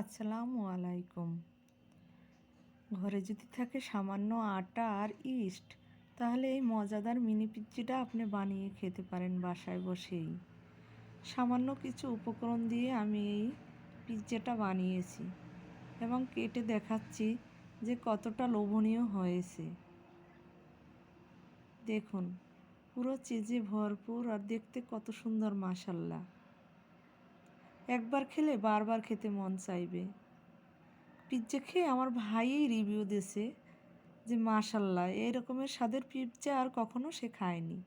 আসসালামু আলাইকুম। ঘরে যদি থাকে সামান্য আটা আর ইস্ট, তাহলে এই মজাদার মিনি পিজ্জিটা আপনি বানিয়ে খেতে পারেন বাসায় বসেই। সামান্য কিছু উপকরণ দিয়ে আমি এই পিজ্জাটা বানিয়েছি এবং কেটে দেখাচ্ছি যে কতটা লোভনীয় হয়েছে। দেখুন, পুরো চিজে ভরপুর আর দেখতে কত সুন্দর মাসাল্লাহ একবার খেলে বারবার খেতে মন চাইবে। পিৎজা খেয়ে আমার ভাইই রিভিউ দিয়েছে যে, মাশাল্লাহ, এই রকমের স্বাদের পিৎজা আর কখনো সে খায়নি।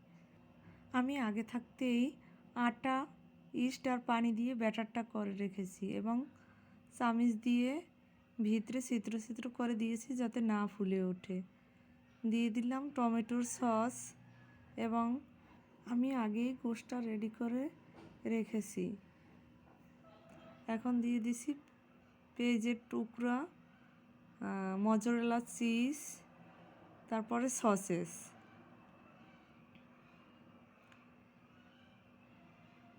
আমি আগে থাকতেই আটা, ইস্ট আর পানি দিয়ে ব্যাটারটা করে রেখেছি এবং চামিচ দিয়ে ভিতরে ছিদ্র ছিদ্র করে দিয়েছি যাতে না ফুলে ওঠে। দিয়ে দিলাম টমেটোর সস এবং আমি আগেই গোশটা রেডি করে রেখেছি। এখন দিয়ে দিছি পেঁয়াজের টুকরা মজরেলা চিজ, তারপরে সসেস।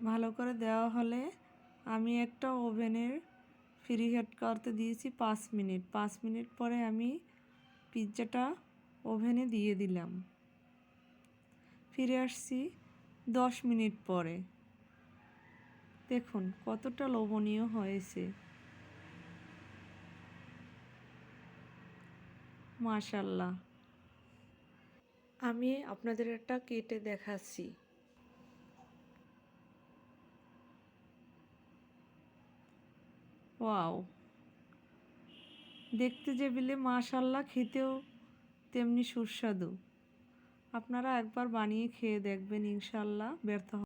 ভালো করে দেওয়া হলে আমি একটা ওভেনের ফ্রি হেড করতে দিয়েছি পাঁচ মিনিট। পাঁচ মিনিট পরে আমি পিৎজাটা ওভেনে দিয়ে দিলাম। ফিরে আসছি দশ মিনিট পরে। দেখুন, কতটা লোভনীয় হয়েছে। মাশাল্লাহ আমি আপনাদের একটা কেটে দেখাচ্ছি। ওয়াও। দেখতে যে বিলে মাশাল্লাহ খেতেও তেমনি সুস্বাদু। আপনারা একবার বানিয়ে খেয়ে দেখবেন ইনশাল্লাহ ব্যর্থ